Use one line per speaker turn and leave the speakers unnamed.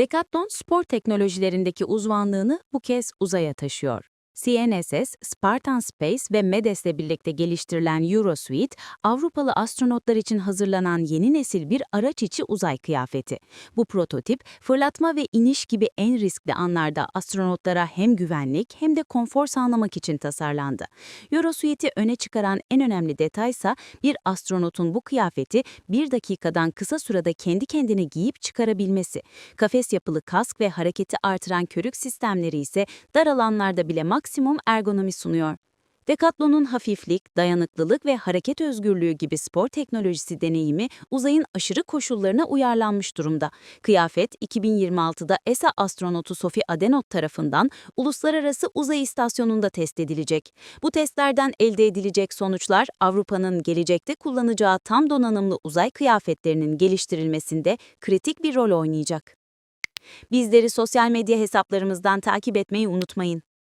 Decathlon spor teknolojilerindeki uzmanlığını bu kez uzaya taşıyor. CNSS, Spartan Space ve MEDES'le birlikte geliştirilen Eurosuite, Avrupalı astronotlar için hazırlanan yeni nesil bir araç içi uzay kıyafeti. Bu prototip, fırlatma ve iniş gibi en riskli anlarda astronotlara hem güvenlik hem de konfor sağlamak için tasarlandı. Eurosuite'i öne çıkaran en önemli detaysa bir astronotun bu kıyafeti bir dakikadan kısa sürede kendi kendine giyip çıkarabilmesi. Kafes yapılı kask ve hareketi artıran körük sistemleri ise dar alanlarda bile maksimum ergonomi sunuyor. Decathlon'un hafiflik, dayanıklılık ve hareket özgürlüğü gibi spor teknolojisi deneyimi uzayın aşırı koşullarına uyarlanmış durumda. Kıyafet 2026'da ESA astronotu Sophie Adenot tarafından Uluslararası Uzay İstasyonu'nda test edilecek. Bu testlerden elde edilecek sonuçlar Avrupa'nın gelecekte kullanacağı tam donanımlı uzay kıyafetlerinin geliştirilmesinde kritik bir rol oynayacak. Bizleri sosyal medya hesaplarımızdan takip etmeyi unutmayın.